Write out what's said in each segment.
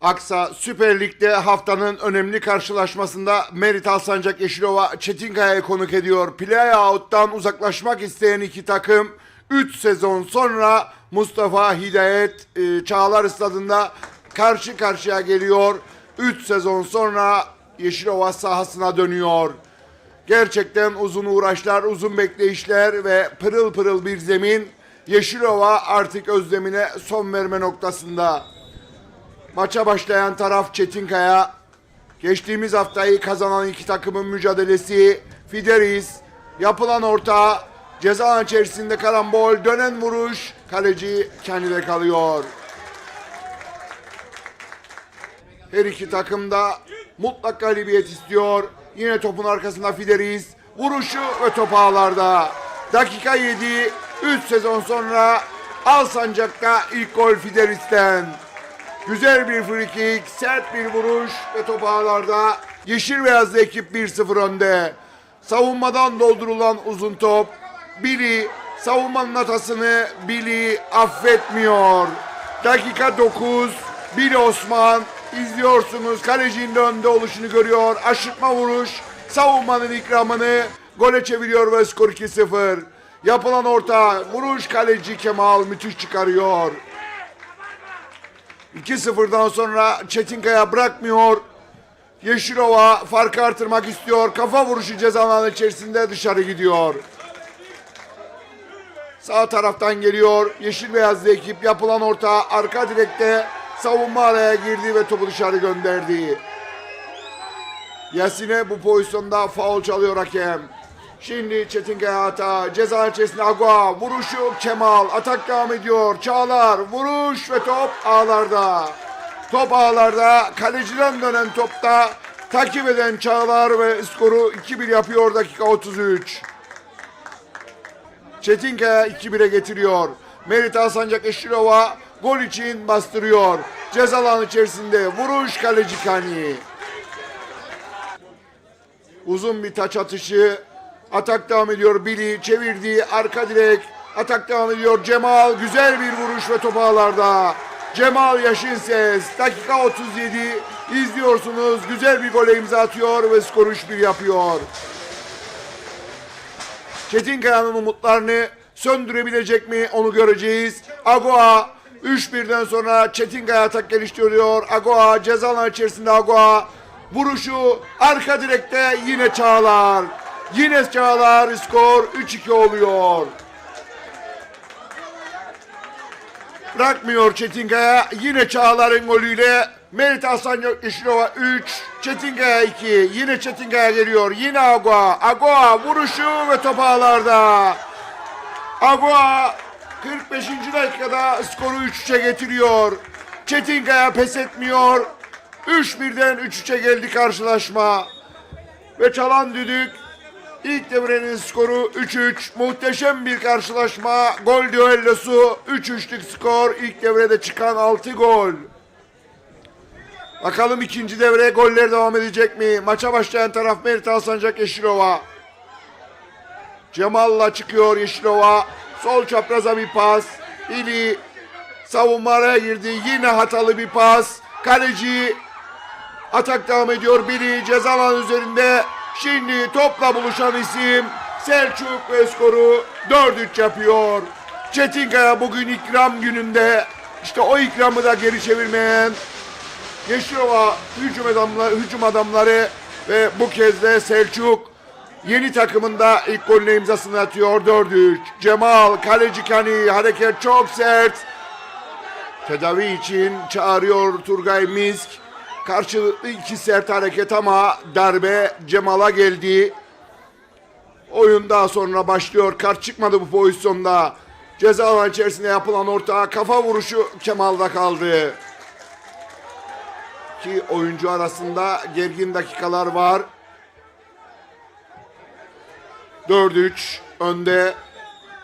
Aksa Süper Lig'de haftanın önemli karşılaşmasında Merit Alsancak Yeşilova Çetinkaya'yı konuk ediyor. Playout'tan uzaklaşmak isteyen iki takım 3 sezon sonra Mustafa Hidayet e, Çağlar Stadında karşı karşıya geliyor. 3 sezon sonra Yeşilova sahasına dönüyor. Gerçekten uzun uğraşlar, uzun bekleyişler ve pırıl pırıl bir zemin. Yeşilova artık özlemine son verme noktasında. Maça başlayan taraf Çetinkaya. Geçtiğimiz haftayı kazanan iki takımın mücadelesi. Fideris, yapılan orta, ceza alanı içerisinde karambol, dönen vuruş, kaleci kendine kalıyor. Her iki takım da mutlak galibiyet istiyor. Yine topun arkasında Fideris. Vuruşu ve top ağlarda. Dakika 7. 3 sezon sonra Alsancak'ta ilk gol Fideris'ten. Güzel bir free kick, sert bir vuruş ve top ağlarda. Yeşil beyazlı ekip 1-0 önde. Savunmadan doldurulan uzun top. Billy savunmanın hatasını Billy affetmiyor. Dakika 9. Billy Osman izliyorsunuz. Kalecinin de önde oluşunu görüyor. Aşırtma vuruş. Savunmanın ikramını gole çeviriyor ve skor 2-0. Yapılan orta vuruş kaleci Kemal müthiş çıkarıyor. 2-0'dan sonra Çetinkaya bırakmıyor. Yeşilova farkı artırmak istiyor. Kafa vuruşu ceza alanı içerisinde dışarı gidiyor. Sağ taraftan geliyor. Yeşil beyazlı ekip yapılan orta arka direkte savunma araya girdi ve topu dışarı gönderdi. Yasine bu pozisyonda faul çalıyor hakem. Şimdi Çetinkaya hata. Ceza içerisinde Agua. Vuruşu Kemal. Atak devam ediyor. Çağlar. Vuruş ve top ağlarda. Top ağlarda. Kaleciden dönen topta takip eden Çağlar ve skoru 2-1 yapıyor dakika 33. Çetinkaya 2-1'e getiriyor. Merit Alsancak Eşilova gol için bastırıyor. Ceza alanı içerisinde vuruş kaleci Kani. Uzun bir taç atışı. Atak devam ediyor. Billy çevirdi. Arka direk. Atak devam ediyor. Cemal güzel bir vuruş ve top ağlarda. Cemal Yaşın Ses. Dakika 37. izliyorsunuz. Güzel bir gole imza atıyor ve skoru 3-1 yapıyor. Çetinkaya'nın umutlarını söndürebilecek mi onu göreceğiz. Agoa 3-1'den sonra Çetinkaya atak geliştiriyor. Agoa ceza içerisinde Agoa vuruşu arka direkte yine Çağlar. Yine Çağlar skor 3-2 oluyor. Bırakmıyor Çetinkaya. Yine Çağlar'ın golüyle Merit Alsancak Yeşilova 3, Çetinkaya 2. Yine Çetinkaya geliyor. Yine Agua. Agua vuruşu ve top ağlarda. Agua 45. dakikada skoru 3-3'e getiriyor. Çetinkaya pes etmiyor. 3-1'den 3-3'e geldi karşılaşma. Ve çalan düdük İlk devrenin skoru 3-3. Muhteşem bir karşılaşma. Gol düellosu 3-3'lük skor. İlk devrede çıkan 6 gol. Bakalım ikinci devre goller devam edecek mi? Maça başlayan taraf Merit Alsancak Yeşilova. Cemal'la çıkıyor Yeşilova. Sol çapraza bir pas. İli savunma araya girdi. Yine hatalı bir pas. Kaleci Atak devam ediyor. Biri ceza alanı üzerinde. Şimdi topla buluşan isim Selçuk ve skoru 4-3 yapıyor. Çetinkaya bugün ikram gününde işte o ikramı da geri çevirmeyen Yeşilova hücum adamları, hücum adamları ve bu kez de Selçuk yeni takımında ilk golüne imzasını atıyor 4-3. Cemal kaleci Kani hareket çok sert. Tedavi için çağırıyor Turgay Misk. Karşılıklı iki sert hareket ama darbe Cemal'a geldi. Oyun daha sonra başlıyor. Kart çıkmadı bu pozisyonda. Ceza alanı içerisinde yapılan orta kafa vuruşu Kemal'da kaldı. Ki oyuncu arasında gergin dakikalar var. 4-3 önde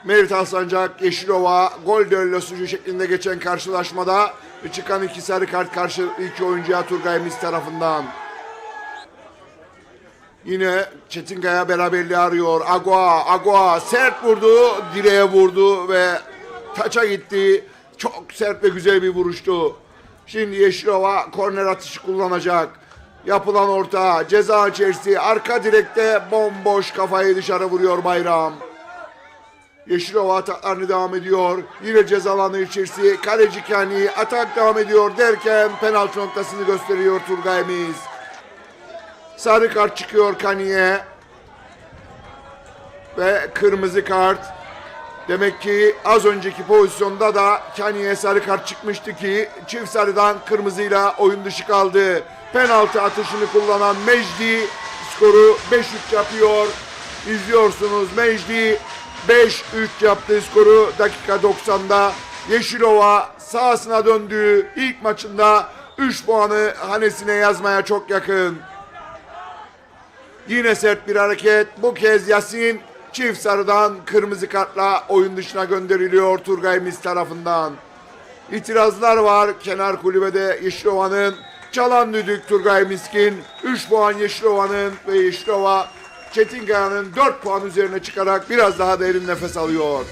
Merit Alsancak, Yeşilova gol düellosu şeklinde geçen karşılaşmada çıkan iki sarı kart karşı iki oyuncuya Turgay Mis tarafından. Yine Çetinkaya beraberliği arıyor. Agua, Agua sert vurdu, direğe vurdu ve taça gitti. Çok sert ve güzel bir vuruştu. Şimdi Yeşilova korner atışı kullanacak. Yapılan orta ceza içerisi arka direkte bomboş kafayı dışarı vuruyor Bayram. Yeşilova ataklarını devam ediyor. Yine ceza alanı içerisi kaleci Kani atak devam ediyor derken penaltı noktasını gösteriyor Turgay'ımız. Sarı kart çıkıyor Kani'ye. Ve kırmızı kart. Demek ki az önceki pozisyonda da Kani'ye sarı kart çıkmıştı ki çift sarıdan kırmızıyla oyun dışı kaldı. Penaltı atışını kullanan Mecdi skoru 5-3 yapıyor. İzliyorsunuz Mecdi 5-3 yaptı skoru dakika 90'da. Yeşilova sahasına döndüğü ilk maçında 3 puanı hanesine yazmaya çok yakın. Yine sert bir hareket. Bu kez Yasin çift sarıdan kırmızı kartla oyun dışına gönderiliyor Turgay Mis tarafından. İtirazlar var kenar kulübede Yeşilova'nın. Çalan düdük Turgay Miskin. 3 puan Yeşilova'nın ve Yeşilova Çetinkaya'nın 4 puan üzerine çıkarak biraz daha derin nefes alıyor.